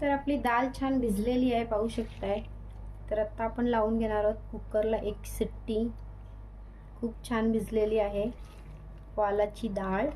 तर आपली दाल छान भिजलेली आहे पाहू शकताय. तर आत्ता आपण लावून घेणार आहोत कुकरला एक सिट्टी. खूप छान भिजलेली आहे वालाची डाळ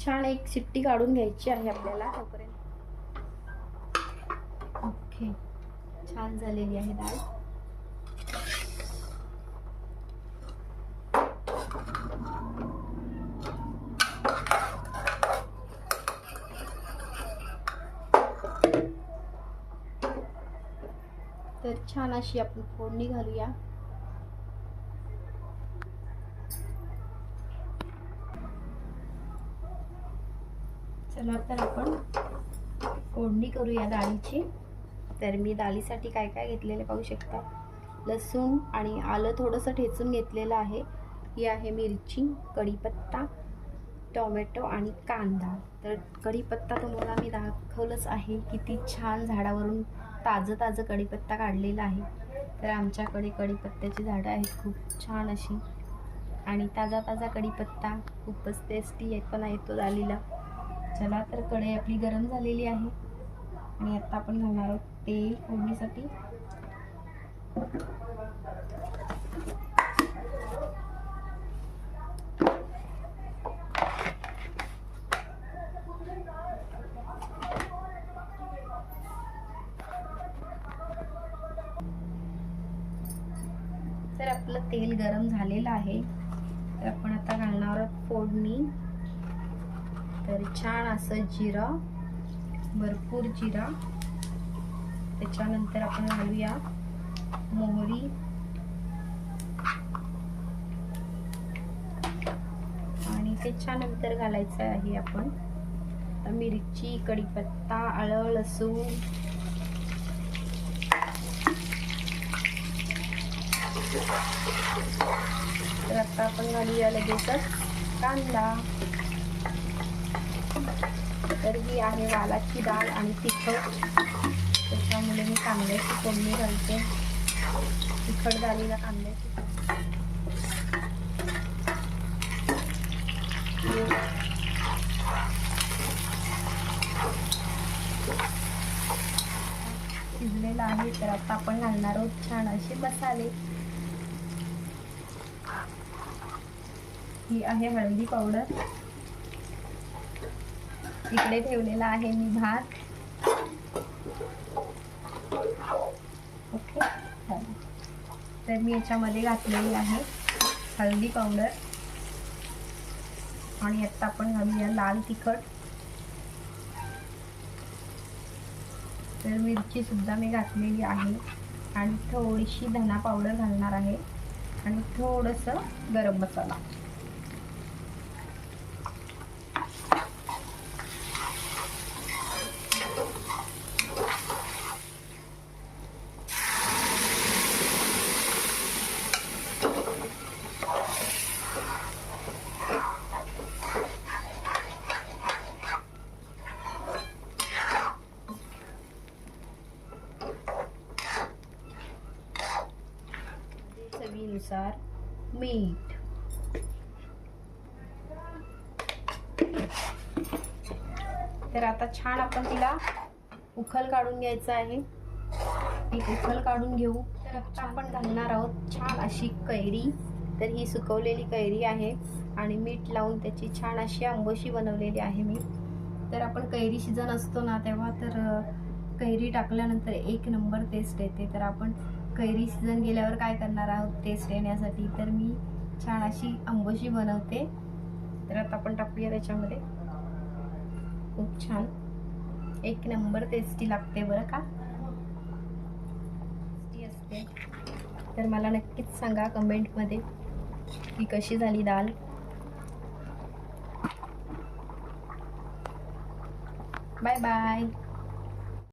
छान एक सिट्टी काढून घ्यायची आहे आपल्याला तोपर्यंत. ओके. छान झालेली आहे डाळ. तर छान अशी आपण फोडणी घालूया. चला तर आपण फोडणी करूया डाळीची. तर मी डाळीसाठी काय काय घेतलेले पाहू शकता? लसूण आणि आलं थोडंसं ठेचून घेतलेलं आहे. ही आहे मिरची कढीपत्ता टोमॅटो आणि कांदा. तर कढीपत्ता तुम्हाला मी दाखवलंच आहे. किती छान झाडावरून ताजं ताजं कढीपत्ता काढलेला आहे. तर आमच्याकडे कढीपत्त्याची झाडं आहेत खूप छान अशी. आणि ताजा ताजा कढीपत्ता खूपच टेस्टी पण आहे तो डालीला चला तर कढई आपली गरम झालेली आहे. आणि आता आपण घालणार आहोत तेल फोडणीसाठी. तर आपलं तेल गरम झालेलं आहे. तर आपण आता घालणार आहोत फोडणी. तर छान असं जिरा भरपूर जिरा. त्याच्यानंतर आपण घालूया मोहरी. आणि त्याच्यानंतर घालायचं आहे आपण मिरची कढीपत्ता आलं लसूण. तर आता आपण घालूया लगेचच कांदा. तर ही आहे वालाची डाळ आणि तिखट. त्याच्यामुळे मी कांद्याची फोडणी घालते. तिखट डाळीला कांद्याची शिजलेला आहे तर आता आपण घालणार आहोत छान असे मसाले. ही आहे हळदी पावडर. इकडे ठेवलेला आहे मी भात. ओके चालेल. तर मी याच्यामध्ये घातलेली आहे हळदी पावडर. आणि आत्ता आपण घालूया लाल तिखट. तर मिरची सुद्धा मी घातलेली आहे. आणि थोडीशी धना पावडर घालणार आहे. आणि थोडंसं गरम मसाला. चवीनुसार मीठ. तर आता छान आपण तिला उखल काढून घ्यायचं आहे. ती उखल काढून घेऊ. तर आता आपण घालणार आहोत छान अशी कैरी. तर ही सुकवलेली कैरी आहे आणि मीठ लावून त्याची छान अशी आंबोशी बनवलेली आहे मी. तर आपण कैरी शिजन असतो ना तेव्हा तर कैरी टाकल्यानंतर एक नंबर टेस्ट येते. तर आपण कैरी सीझन गेल्यावर काय करणार आहोत? टेस्ट येण्यासाठी. तर मी छान अशी आंबोशी बनवते. तर आता आपण टाकूया त्याच्यामध्ये. खूप छान. एक नंबर टेस्टी लागते बरं का? टेस्टी असते. तर मला नक्कीच सांगा कमेंटमध्ये की कशी झाली दाल. Bye bye.